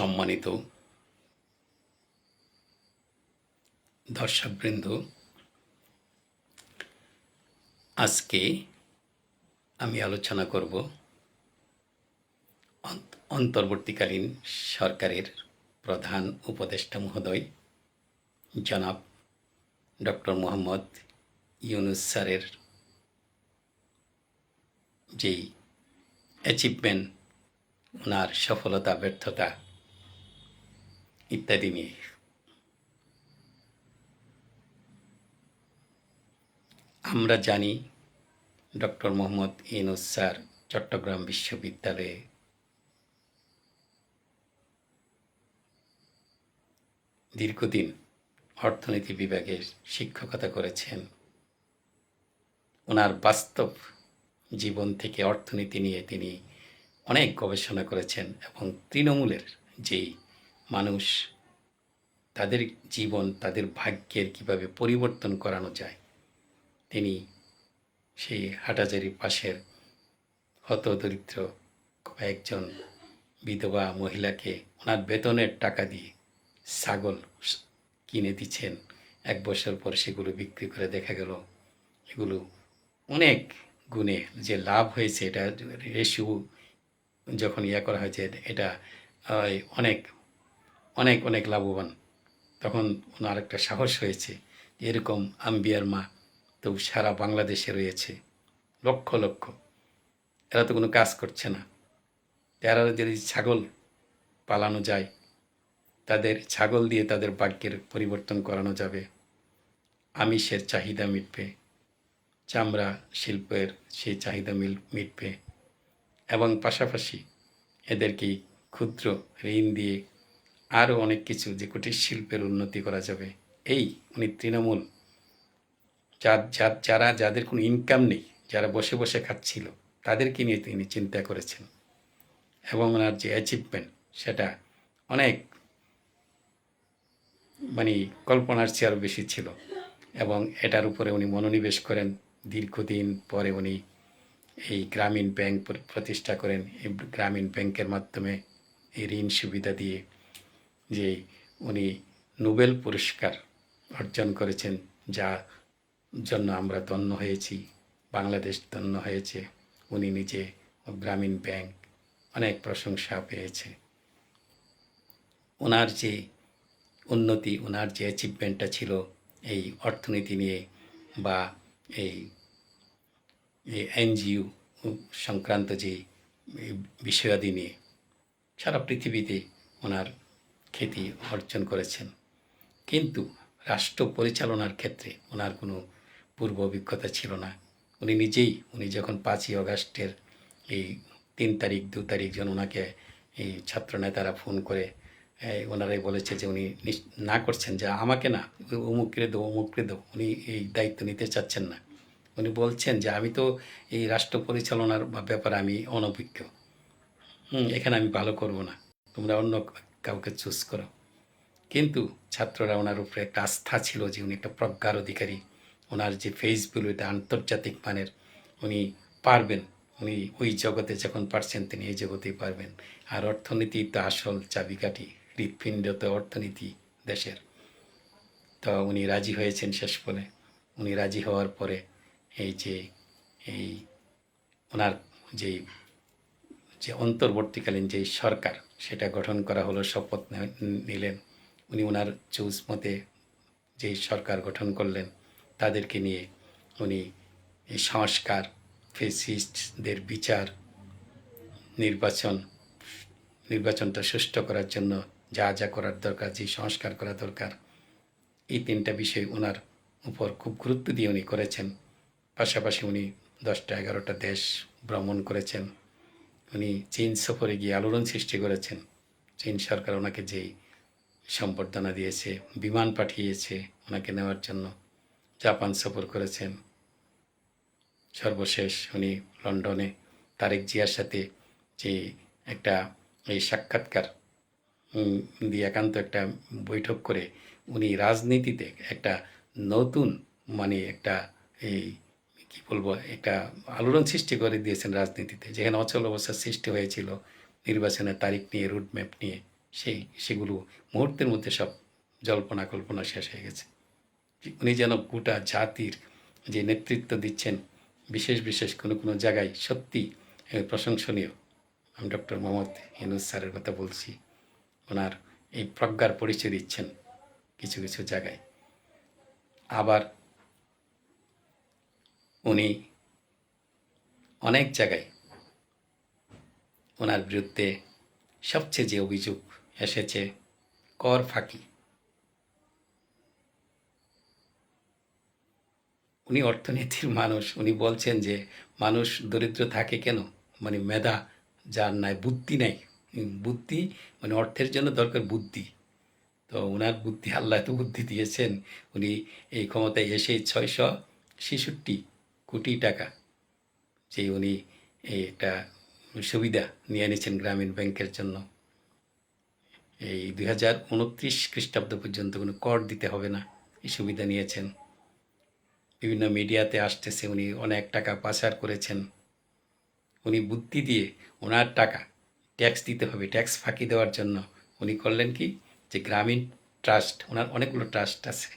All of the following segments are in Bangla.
সম্মানিত দর্শকবৃন্দ, আজকে আমি আলোচনা করব অন্তর্বর্তীকালীন সরকারের প্রধান উপদেষ্টা মহোদয়, জনাব ডক্টর মোহাম্মদ ইউনুস স্যারের যেই অ্যাচিভমেন্ট ওনার সফলতা, ব্যর্থতা ইত্যাদি নিয়ে আমরা জানি ডক্টর মোহাম্মদ ইউনুস স্যার, চট্টগ্রাম বিশ্ববিদ্যালয়ে। দীর্ঘদিন অর্থনীতি বিভাগে শিক্ষকতা করেছেন। ওনার বাস্তব জীবন থেকে অর্থনীতি নিয়ে তিনি অনেক গবেষণা করেছেন এবং তৃণমূলের যেই মানুষ তাদের জীবন, তাদের ভাগ্যের কীভাবে পরিবর্তন করানো যায়, তিনি সেই হাটাজারি পাশের হতদরিদ্র কয়েকজন বিধবা মহিলাকে ওনার বেতনের টাকা দিয়ে ছাগল কিনে দিচ্ছেন। এক বছর পর সেগুলো বিক্রি করে দেখা গেল, এগুলো অনেক গুণে যে লাভ হয়েছে, এটা রেশিও যখন ইয়া করা হয়েছে, এটা অনেক অনেক অনেক লাভবান। তখন ওনার একটা সাহস হয়েছে এরকম আম্বিয়ার মা তো সারা বাংলাদেশে রয়েছে। লক্ষ লক্ষ। এরা তো কোনো কাজ করছে না। এরা যদি ছাগল পালানো যায়, তাদের ছাগল দিয়ে তাদের ভাগ্যের পরিবর্তন করানো যাবে। আমিষের চাহিদা মিটবে। চামড়া শিল্পের সেই চাহিদা মিল, মিটবে। এবং পাশাপাশি এদেরকে ক্ষুদ্র ঋণ দিয়ে আরও অনেক কিছু যে কুটির শিল্পের উন্নতি করা যাবে। এই উনি তৃণমূল। যা যা- যারা, যাদের কোনো ইনকাম নেই, যারা বসে বসে খাচ্ছিল, তাদেরকে নিয়ে তিনি চিন্তা করেছেন। এবং ওনার যে অ্যাচিভমেন্ট সেটা অনেক মানে কল্পনার চেয়ে বেশি ছিল। এবং এটার উপরে উনি মনোনিবেশ করেন। দীর্ঘদিন পরে উনি এই গ্রামীণ ব্যাংক প্রতিষ্ঠা করেন। এই গ্রামীণ ব্যাংকের মাধ্যমে এই ঋণ সুবিধা দিয়ে যে উনি নোবেল পুরস্কার অর্জন করেছেন যা জন্য আমরা ধন্য হয়েছি, বাংলাদেশ ধন্য হয়েছে। উনি নিজে গ্রামীণ ব্যাংক অনেক প্রশংসা পেয়েছে। ওনার যে উন্নতি ওনার যে অ্যাচিভমেন্টটা ছিল, এই অর্থনীতি নিয়ে বা এই এনজিও সংক্রান্ত যে বিষয়াদি নিয়ে সারা পৃথিবীতে ওনার খ্যাতি অর্জন করেছেন। কিন্তু রাষ্ট্র পরিচালনার ক্ষেত্রে ওনার কোনো পূর্ব অভিজ্ঞতা ছিল না। উনি নিজেই, উনি যখন পাঁচই অগাস্টের এই তিন তারিখ, দু তারিখ যখন ওনাকে এই ছাত্র নেতারা ফোন করে ওনারাই বলেছে যে উনি না করছেন, যে আমাকে না অমুকরে দেবো অমুকরে দেবো উনি এই দায়িত্ব নিতে চাচ্ছেন না। উনি বলছেন যে আমি তো এই রাষ্ট্র পরিচালনার ব্যাপারে আমি অনভিজ্ঞ। হুম, এখানে আমি ভালো করব না। তোমরা অন্য কাউকে চুজ করো। কিন্তু ছাত্ররা ওনার উপরে একটা আস্থা ছিল যে উনি একটা প্রজ্ঞার অধিকারী। ওনার যে ফেসবুক এটা আন্তর্জাতিক মানের উনি পারবেন। উনি ওই জগতে যখন পারছেন তিনি এই জগতেই পারবেন। আর অর্থনীতি তো আসল চাবিকাঠি হৃৎপিণ্ড তো অর্থনীতি দেশের। তো উনি রাজি হয়েছেন শেষ বলে। উনি রাজি হওয়ার পরে এই যে, এই ওনার যেই যে অন্তর্বর্তীকালীন যে সরকার, সেটা গঠন করা হলো, শপথ নিলেন। উনি ওনার চুজ মতে যেই সরকার গঠন করলেন, তাদেরকে নিয়ে উনি সংস্কার, ফেসিস্টদের বিচার, নির্বাচন, নির্বাচনটা সুষ্ঠু করার জন্য যা যা করার দরকার, যে সংস্কার করা দরকার, এই তিনটা বিষয় ওনার উপর খুব গুরুত্ব দিয়ে উনি করেছেন। পাশাপাশি উনি দশটা এগারোটা দেশ ভ্রমণ করেছেন। উনি চীন সফরে গিয়ে আলোড়ন সৃষ্টি করেছেন। চীন সরকার ওনাকে যেই সম্বর্ধনা দিয়েছে, বিমান পাঠিয়েছে ওনাকে নেওয়ার জন্য, জাপান সফর করেছেন। সর্বশেষ উনি লন্ডনে তারেক জিয়ার সাথে যে একটা এই সাক্ষাৎকার দিয়ে একান্ত একটা বৈঠক করে উনি রাজনীতিতে একটা নতুন মানে একটা এই কি বলব, একটা আলোড়ন সৃষ্টি করে দিয়েছেন রাজনীতিতে, যেখানে অচল অবস্থার সৃষ্টি হয়েছিল নির্বাচনের তারিখ নিয়ে রুটম্যাপ নিয়ে, সেই, সেগুলো মুহূর্তের মধ্যে সব জল্পনা কল্পনা শেষ হয়ে গেছে। উনি যেন গোটা জাতির যে নেতৃত্ব দিচ্ছেন, বিশেষ বিশেষ কোনো কোনো জায়গায় সত্যি প্রশংসনীয়। আমি ডক্টর মোহাম্মদ ইনুস স্যারের কথা বলছি, ওনার এই প্রজ্ঞার পরিচয় দিচ্ছেন কিছু কিছু জায়গায়। আবার উনি অনেক জায়গায় ওনার বিরুদ্ধে সবচেয়ে যে অভিযোগ এসেছে, কর ফাঁকি। উনি অর্থনীতির মানুষ, উনি বলছেন যে মানুষ দরিদ্র থাকে কেন? মানে মেধা যার নাই, বুদ্ধি নাই। বুদ্ধি মানে অর্থের জন্য দরকার বুদ্ধি। তো ওনার বুদ্ধি, আল্লাহ তো বুদ্ধি দিয়েছেন। উনি এই ক্ষমতায় এসে ছয়শো ছেষট্টি কোটি টাকা যে উনি একটা সুবিধা নিয়ে এনেছেন গ্রামীণ ব্যাংকের জন্য। এই দুই হাজার উনত্রিশ খ্রিস্টাব্দ পর্যন্ত কোনো কর দিতে হবে না, এই সুবিধা নিয়েছেন। বিভিন্ন মিডিয়াতে আসতেছে উনি অনেক টাকা পাচার করেছেন। উনি বুদ্ধি দিয়ে ওনার টাকা ট্যাক্স দিতে হবে, ট্যাক্স ফাঁকি দেওয়ার জন্য। উনি করলেন কি? যে গ্রামীণ ট্রাস্ট, ওনার অনেকগুলো ট্রাস্ট আছে।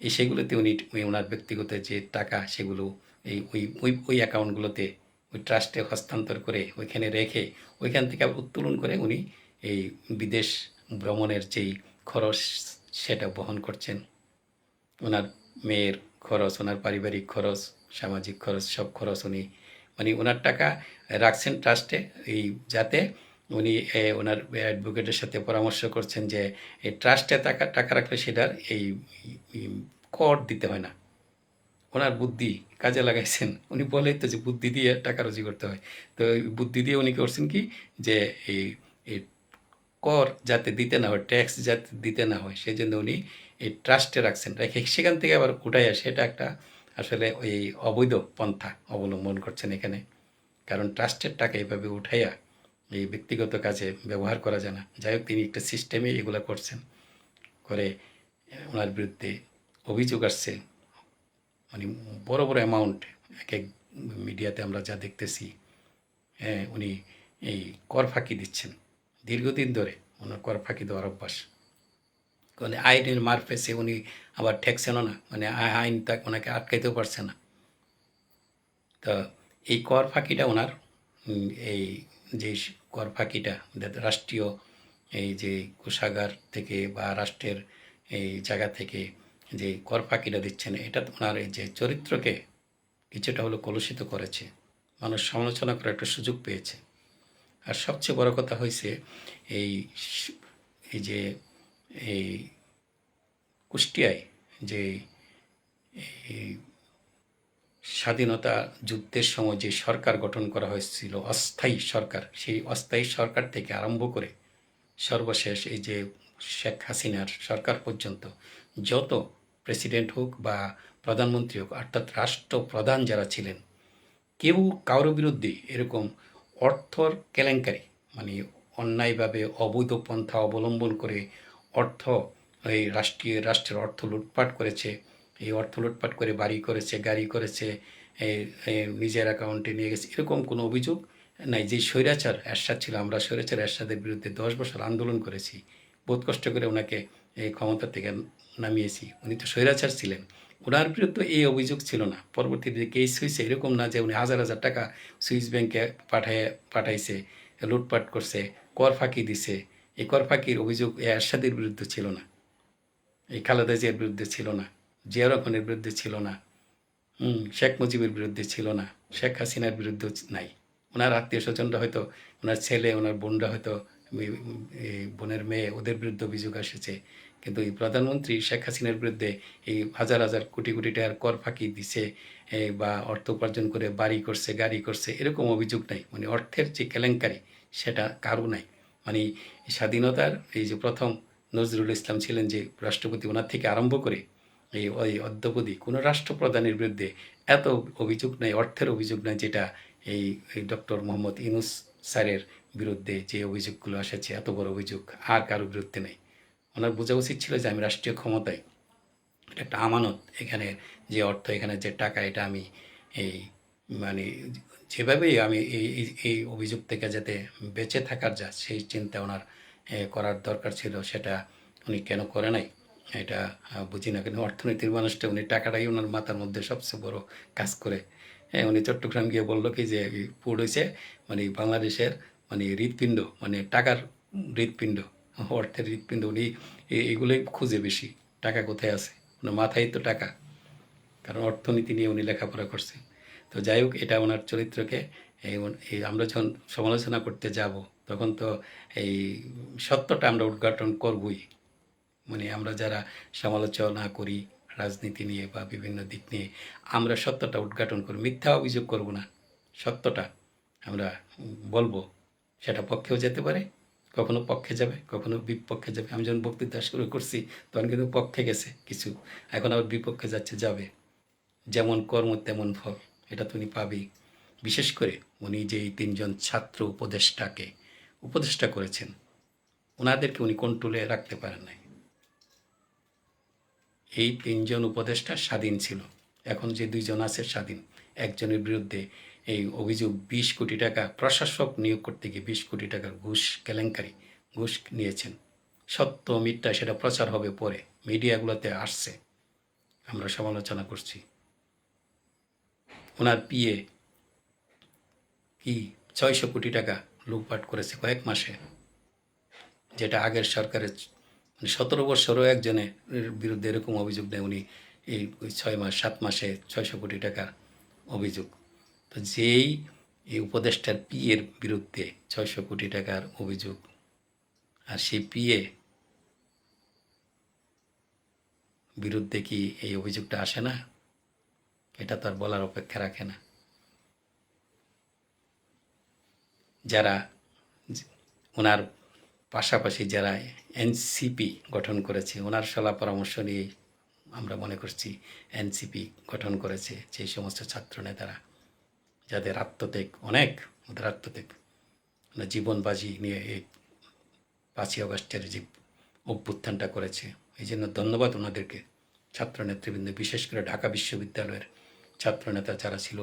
এই সেগুলোতে উনি ওনার ব্যক্তিগত যে টাকা, সেগুলো এই ওই ওই ওই অ্যাকাউন্টগুলোতে ওই ট্রাস্টে হস্তান্তর করে ওইখানে রেখে ওইখান থেকে আবার উত্তোলন করে উনি এই বিদেশ ভ্রমণের যেই খরচ সেটা বহন করছেন। ওনার মেয়ের খরচ, ওনার পারিবারিক খরচ, সামাজিক খরচ, সব খরচ উনি মানে ওনার টাকা রাখছেন ট্রাস্টে এই যাতে উনি ওনার অ্যাডভোকেটের সাথে পরামর্শ করছেন যে এই ট্রাস্টে টাকা টাকা রাখলে সেটার এই কর দিতে হয় না। ওনার বুদ্ধি কাজে লাগাইছেন। উনি বলেই তো যে বুদ্ধি দিয়ে টাকা রুজি করতে হয়। তো বুদ্ধি দিয়ে উনি করছেন কি? যে এই কর যাতে দিতে না হয়, ট্যাক্স যাতে দিতে না হয় সেই জন্য উনি এই ট্রাস্টে রাখছেন। রেখে সেখান থেকে আবার উঠাই আসে। এটা একটা আসলে ওই অবৈধ পন্থা অবলম্বন করছেন এখানে। কারণ ট্রাস্টের টাকা এইভাবে উঠাইয়া এই ব্যক্তিগত কাজে ব্যবহার করা যায় না। যাই হোক, তিনি একটা সিস্টেমে এগুলো করছেন। করে ওনার বিরুদ্ধে অভিযোগ আসছে। মানে বড় বড় অ্যামাউন্ট এক এক মিডিয়াতে আমরা যা দেখতেছি হ্যাঁ উনি এই কর ফাঁকি দিচ্ছেন। দীর্ঘদিন ধরে ওনার কর ফাঁকি দেওয়ার অভ্যাস। মানে আইনের মার পেছে উনি আবার ঠেকছেনও না মানে আইন তা ওনাকে আটকাইতেও পারছে না। তো এই কর ফাঁকিটা ওনার এই যে কর ফাঁকিটা রাষ্ট্রীয় এই যে কোষাগার থেকে বা রাষ্ট্রের এই জায়গা থেকে যে কর ফাঁকিটা দিচ্ছেন, এটা ওনার এই যে চরিত্রকে কিছুটা হলো কলুষিত করেছে। মানুষ সমালোচনা করার একটা সুযোগ পেয়েছে। আর সবচেয়ে বড় কথা হয়েছে এই এই যে, এই কুষ্টিয়ায় যে এই স্বাধীনতা যুদ্ধের সময় যে সরকার গঠন করা হয়েছিল, অস্থায়ী সরকার, সেই অস্থায়ী সরকার থেকে আরম্ভ করে সর্বশেষ এই যে শেখ হাসিনার সরকার পর্যন্ত যত প্রেসিডেন্ট হোক বা প্রধানমন্ত্রী হোক, অর্থাৎ রাষ্ট্রপ্রধান যারা ছিলেন, কেউ কারোর বিরুদ্ধে এরকম অর্থর কেলেঙ্কারি মানে অন্যায়ভাবে অবৈধ পন্থা অবলম্বন করে অর্থ, এই রাষ্ট্রীয়, রাষ্ট্রের অর্থ লুটপাট করেছে, এই অর্থ লুটপাট করে বাড়ি করেছে, গাড়ি করেছে নিজের অ্যাকাউন্টে নিয়ে গেছে, এরকম কোনো অভিযোগ নাই। যে স্বৈরাচার এরশাদ ছিল, আমরা স্বৈরাচার এরশাদের বিরুদ্ধে দশ বছর আন্দোলন করেছি বহুত কষ্ট করে ওনাকে এই ক্ষমতা থেকে নামিয়েছি। উনি তো স্বৈরাচার ছিলেন। ওনার বিরুদ্ধে এই অভিযোগ ছিল না। পরবর্তীতে যে কেস হয়েছে এরকম না যে উনি হাজার হাজার টাকা সুইস ব্যাংকে পাঠায়, পাঠাইছে, লুটপাট করছে, কর ফাঁকি দিছে। এই কর ফাঁকির অভিযোগ এই এরশাদের বিরুদ্ধে ছিল না। এই খালেদা জিয়ার বিরুদ্ধে ছিল না। জিয়া রহমানের বিরুদ্ধে ছিল না। হুম, শেখ মুজিবের বিরুদ্ধে ছিল না। শেখ হাসিনার বিরুদ্ধে নাই। ওনার আত্মীয় স্বজনরা হয়তো, ওনার ছেলে, ওনার বোনরা হয়তো বোনের মেয়ে, ওদের বিরুদ্ধে অভিযোগ এসেছে। কিন্তু এই প্রধানমন্ত্রী শেখ হাসিনার বিরুদ্ধে এই হাজার হাজার কোটি কোটি টাকার কর ফাঁকি দিছে বা অর্থ উপার্জন করে বাড়ি করছে, গাড়ি করছে, এরকম অভিযোগ নাই। মানে অর্থের যে কেলেঙ্কারি, সেটা কারও নাই। মানে স্বাধীনতার এই যে প্রথম নজরুল ইসলাম ছিলেন যে রাষ্ট্রপতি, ওনার থেকে আরম্ভ করে এই ওই অদ্যপতি কোনো রাষ্ট্রপ্রধানের বিরুদ্ধে এত অভিযোগ নাই, অর্থের অভিযোগ নাই, যেটা এই ডক্টর মোহাম্মদ ইনুস স্যারের বিরুদ্ধে যে অভিযোগগুলো এসেছে, এত বড় অভিযোগ আর কারোর বিরুদ্ধে নেই। ওনার বোঝা উচিত ছিল যে আমি রাষ্ট্রীয় ক্ষমতায়। এটা একটা আমানত। এখানে যে অর্থ, এখানে যে টাকা, এটা আমি এই মানে যেভাবেই আমি এই, এই- অভিযোগ থেকে যাতে বেঁচে থাকার যা সেই চিন্তা ওনার করার দরকার ছিল, সেটা উনি কেন করে নাই? এটা বুঝি না কিন্তু অর্থনীতির মানুষটা উনি টাকাটাই ওনার মাথার মধ্যে সবচেয়ে বড় কাজ করে। হ্যাঁ উনি চট্টগ্রাম গিয়ে বলল কি যে পুড হয়েছে মানে বাংলাদেশের মানে হৃৎপিণ্ড মানে টাকার হৃৎপিণ্ড। অর্থের হৃৎপিণ্ড উনি এগুলোই খুঁজে বেশি, টাকা কোথায় আছে? ওনার মাথায় তো টাকা, কারণ অর্থনীতি নিয়ে উনি লেখাপড়া করছে তো যাই হোক, এটা ওনার চরিত্রকে, এই এই আমরা যখন সমালোচনা করতে যাব, তখন তো এই সত্যটা আমরা উদ্ঘাটন করবই। মানে আমরা যারা সমালোচনা করি, রাজনীতি নিয়ে বা বিভিন্ন দিক নিয়ে, আমরা সত্যটা উদ্ঘাটন করি মিথ্যা অভিযোগ করব না, সত্যটা আমরা বলব, সেটা পক্ষেও যেতে পারে কখনো পক্ষে যাবে, কখনো বিপক্ষে যাবে। আমি যখন বক্তৃতা শুরু করছি, তখন কিন্তু পক্ষে গেছে কিছু। এখন আবার বিপক্ষে যাচ্ছে, যাবে। যেমন কর্ম, তেমন ফল। এটা তুমি পাবেই। বিশেষ করে উনি যে তিনজন ছাত্র উপদেষ্টাকে, উপদেষ্টা করেছেন ওনাদেরকে উনি কন্ট্রোলে রাখতে পারেন নাই। এই তিনজন উপদেষ্টা স্বাধীন ছিল। এখন যে দুইজন আছে, স্বাধীন। একজনের বিরুদ্ধে এই অভিযোগ বিশ কোটি টাকা, প্রশাসক নিয়োগ করতে গিয়ে বিশ কোটি টাকার ঘুষ কেলেঙ্কারি ঘুষ নিয়েছেন। সত্য মিথ্যা সেটা প্রচার হবে পরে, মিডিয়াগুলোতে আসছে। আমরা সমালোচনা করছি। ওনার পিএ কি ছয়শো কোটি টাকা লুটপাট করেছে কয়েক মাসে, যেটা আগের সরকারের মানে সতেরো বছরও একজনের বিরুদ্ধে এরকম অভিযোগ নেই উনি, এই ছয় মাস, সাত মাসে ছয়শো কোটি টাকার অভিযোগ। তো যেই, এই উপদেষ্টার পিএর বিরুদ্ধে ছয়শো কোটি টাকার অভিযোগ, আর সেই পিএ বিরুদ্ধে কি এই অভিযোগটা আসে না? এটা তো আর বলার অপেক্ষা রাখে না। যারা, ওনার পাশাপাশি যারা এনসিপি গঠন করেছে, ওনার সলা পরামর্শ নিয়ে আমরা মনে করছি এনসিপি গঠন করেছে সেই সমস্ত ছাত্র নেতারা যাদের আত্মত্যাগ অনেক, ওদের আত্মত্যাগ। ওরা জীবন বাজি নিয়ে এই পাঁচই আগস্টের যে অভ্যুত্থানটা করেছে, এই জন্য ধন্যবাদ ওনাদেরকে ছাত্র নেতৃবৃন্দ বিশেষ করে ঢাকা বিশ্ববিদ্যালয়ের ছাত্রনেতা যারা ছিল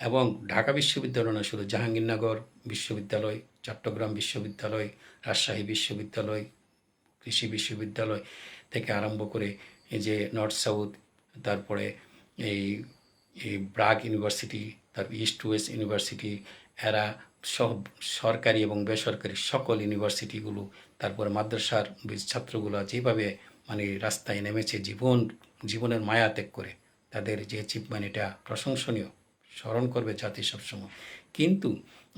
এবং ঢাকা বিশ্ববিদ্যালয় না শুধু জাহাঙ্গীরনগর বিশ্ববিদ্যালয়, চট্টগ্রাম বিশ্ববিদ্যালয়, রাজশাহী বিশ্ববিদ্যালয়, কৃষি বিশ্ববিদ্যালয় থেকে আরম্ভ করে যে নর্থ সাউথ, তারপরে এই এই ব্রাগ ইউনিভার্সিটি তারপর ইস্ট ওয়েস্ট ইউনিভার্সিটি, এরা সব সরকারি এবং বেসরকারি সকল ইউনিভার্সিটিগুলো, তারপরে মাদ্রাসার ছাত্রগুলো যেভাবে মানে রাস্তায় নেমেছে জীবন, জীবনের মায়া ত্যাগ করে, তাদের যে অ্যাচিভমেন্ট এটা প্রশংসনীয়, স্মরণ করবে জাতি সবসময়। কিন্তু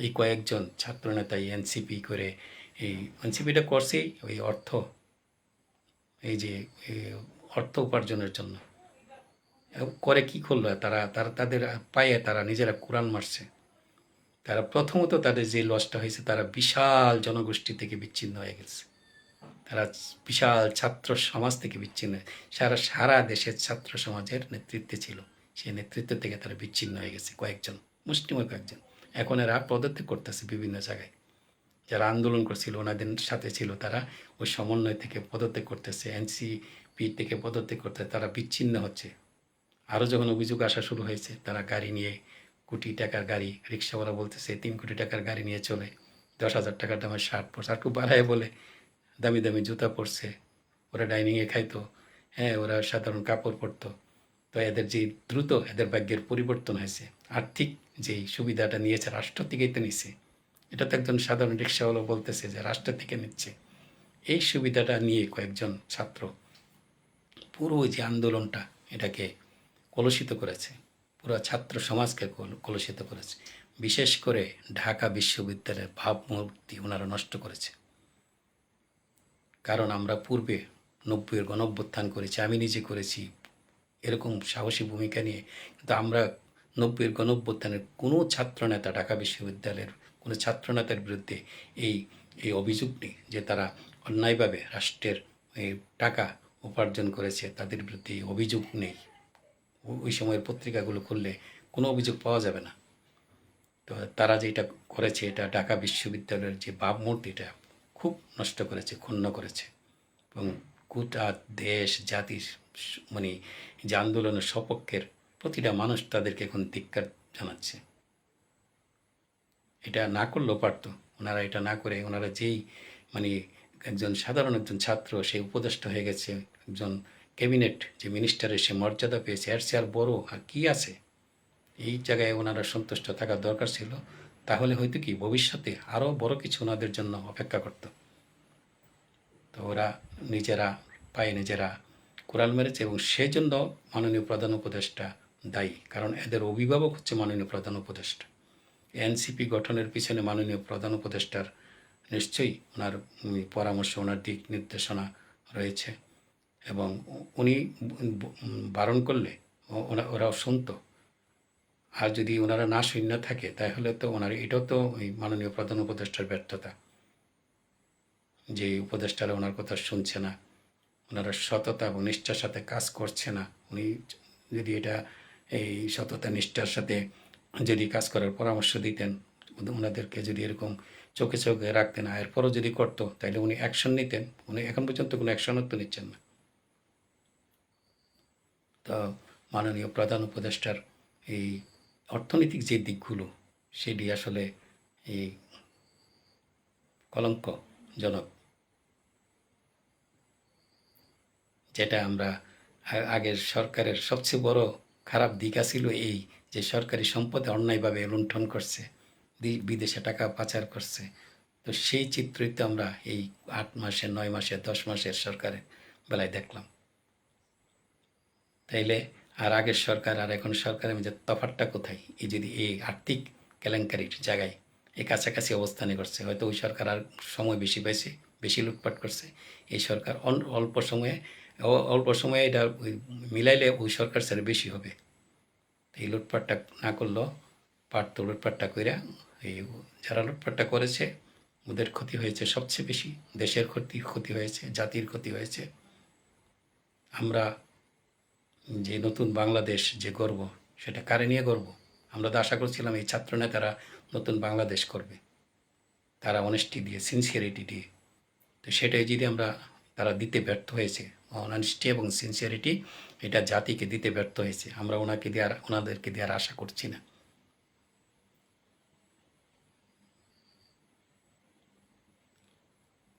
এই কয়েকজন ছাত্রনেতা এই এনসিপি করে, এই এনসিপিটা করছেই ওই অর্থ, এই যে এই অর্থ উপার্জনের জন্য। করে কি করল? তারা তারা, তাদের পায়ে তারা নিজেরা কোরআন মারছে। তারা প্রথমত তাদের যে লসটা হয়েছে, তারা বিশাল জনগোষ্ঠী থেকে বিচ্ছিন্ন হয়ে গেছে। তারা বিশাল ছাত্র সমাজ থেকে বিচ্ছিন্ন সারা সারা দেশের ছাত্র সমাজের নেতৃত্বে ছিল। সেই নেতৃত্ব থেকে তারা বিচ্ছিন্ন হয়ে গেছে কয়েকজন মুষ্টিময় কয়েকজন। এখন এরা পদত্যাগ করতেছে বিভিন্ন জায়গায়। যারা আন্দোলন করছিল, ওনাদের সাথে ছিল তারা। ওই সমন্বয় থেকে পদত্যাগ করতেছে। এনসিপি থেকে পদত্যাগ করতে তারা বিচ্ছিন্ন হচ্ছে। আরও যখন অভিযোগ আসা শুরু হয়েছে, তারা গাড়ি নিয়ে কোটি টাকার গাড়ি, রিক্সাওয়ালা বলতেছে, তিন কোটি টাকার গাড়ি নিয়ে চলে, দশ হাজার টাকার দামের শার্ট পরছে। আর একটু বাড়ায় বলে, দামি দামি জুতা পরছে, ওরা ডাইনিংয়ে খাইতো হ্যাঁ ওরা সাধারণ কাপড় পরতো। তো এদের যে দ্রুত, এদের ভাগ্যের পরিবর্তন হয়েছে, আর্থিক যেই সুবিধাটা নিয়েছে, রাষ্ট্র থেকেই তো নিছে। এটা তো একজন সাধারণ রিক্সাওয়ালা বলতেছে যে, রাষ্ট্র থেকে নিচ্ছে। এই সুবিধাটা নিয়ে কয়েকজন ছাত্র পুরো যে আন্দোলনটা এটাকে কলুষিত করেছে, পুরো ছাত্র সমাজকে কল- কলুষিত করেছে। বিশেষ করে ঢাকা বিশ্ববিদ্যালয়ের ভাবমূর্তি ওনারা নষ্ট করেছে। কারণ আমরা পূর্বে নব্বইয়ের গণঅভ্যুত্থান করেছি, আমি নিজে করেছি, এরকম সাহসী ভূমিকা নিয়ে। কিন্তু আমরা নব্বইয়ের গণঅভ্যুত্থানের কোনো ছাত্রনেতা ঢাকা বিশ্ববিদ্যালয়ের কোনো ছাত্রনেতার বিরুদ্ধে এই এই অভিযোগ নেই যে তারা অন্যায়ভাবে রাষ্ট্রের টাকা উপার্জন করেছে, তাদের বিরুদ্ধে অভিযোগ নেই। ওই সময়ের পত্রিকাগুলো খুললে কোনো অভিযোগ পাওয়া যাবে না। তো তারা যেটা করেছে, এটা ঢাকা বিশ্ববিদ্যালয়ের যে ভাবমূর্তি এটা খুব নষ্ট করেছে, ক্ষুণ্ণ করেছে। এবং গোটা দেশ জাতির মানে যে আন্দোলনের সপক্ষের প্রতিটা মানুষ তাদেরকে এখন ধিক্কার জানাচ্ছে। এটা না করলেও পারতো। ওনারা এটা না করে, ওনারা যেই মানে একজন সাধারণ একজন ছাত্র সেই উপদেষ্টা হয়ে গেছে একজন ক্যাবিনেট যে মিনিস্টারের সে মর্যাদা পেয়েছে, এর চেয়ে আর বড় আর কি আছে? এই জায়গায় ওনারা সন্তুষ্ট থাকার দরকার ছিল। তাহলে হয়তো কি ভবিষ্যতে আরও বড় কিছু ওনাদের জন্য অপেক্ষা করত। তো ওরা নিজেরা পায়ে নিজেরা কোরাল মেরেছে এবং সেজন্য মাননীয় প্রধান উপদেষ্টা দায়ী, কারণ এদের অভিভাবক হচ্ছে মাননীয় প্রধান উপদেষ্টা। এনসিপি গঠনের পিছনে মাননীয় প্রধান উপদেষ্টার নিশ্চয়ই ওনার পরামর্শ, ওনার দিক নির্দেশনা রয়েছে। এবং উনি বারণ করলে ওরা শুনতো আর যদি ওনারা না শূন্য থাকে, তাহলে তো ওনার এটাও তো ওই মাননীয় প্রধান উপদেষ্টার ব্যর্থতা। যে উপদেষ্টারা ওনার কথা শুনছে না, ওনারা সততা এবং নিষ্ঠার সাথে কাজ করছে না, উনি যদি এটা, এই সততা, নিষ্ঠার সাথে যদি কাজ করার পরামর্শ দিতেন, ওনাদেরকে যদি এরকম চোখে চোখে রাখতেন, আর এরপরও যদি করতো, তাহলে উনি অ্যাকশন নিতেন। উনি এখন পর্যন্ত কোনো অ্যাকশনও তো নিচ্ছেন না। তো মাননীয় প্রধান উপদেষ্টার এই অর্থনৈতিক যে দিকগুলো, সেটি আসলে এই কলঙ্কজনক। যেটা আমরা আগের সরকারের সবচেয়ে বড় খারাপ দিক ছিল এই যে সরকারি সম্পদে অন্যায়ভাবে লুণ্ঠন করছে বিদেশে টাকা পাচার করছে। তো সেই চিত্রই তো আমরা এই আট মাসে, নয় মাসে, দশ মাসের সরকারের বেলায় দেখলাম। তাইলে আর আগের সরকার আর এখন সরকারের মধ্যে তফাৎটা কোথায়? এই যদি এই আর্থিক কেলেঙ্কারির জায়গায় এই কাছাকাছি অবস্থানে করছে হয়তো ওই সরকার আর সময় বেশি পাইছে, বেশি লুটপাট করছে। এই সরকার অল্প সময়ে অল্প সময়ে এটা মিলাইলে ওই সরকার স্যার বেশি হবে। এই লুটপাটটা না করলেও পারতো লুটপাটটা কইরা এই যারা লুটপাটটা করেছে, ওদের ক্ষতি হয়েছে সবচেয়ে বেশি। দেশের ক্ষতি ক্ষতি হয়েছে, জাতির ক্ষতি হয়েছে। আমরা যে নতুন বাংলাদেশ যে গর্ব সেটা কারে নিয়ে গর্ব আমরা তো আশা করছিলাম এই ছাত্র নেতারা নতুন বাংলাদেশ করবে তারা অনেস্টি দিয়ে সিনসিয়ারিটি দিয়ে তো সেটাই যদি আমরা তারা দিতে ব্যর্থ হয়েছে অনেস্টি এবং সিনসিয়ারিটি এটা জাতিকে দিতে ব্যর্থ হয়েছে আমরা ওনাকে দিয়ে আর ওনাদেরকে দিয়ে আর আশা করছি না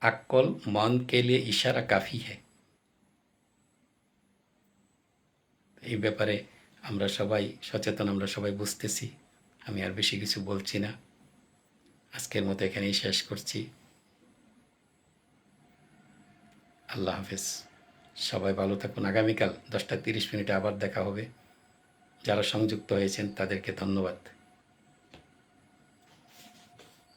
अक्ल मन के लिए इशारा काफ़ी है এই ব্যাপারে আমরা সবাই সচেতন, আমরা সবাই বুঝতেছি। আমি আর বেশি কিছু বলছি না। আজকের মতো এখানেই শেষ করছি। আল্লাহ হাফেজ। সবাই ভালো থাকুন। আগামীকাল দশটা তিরিশ মিনিটে আবার দেখা হবে। যারা সংযুক্ত হয়েছেন তাদেরকে ধন্যবাদ।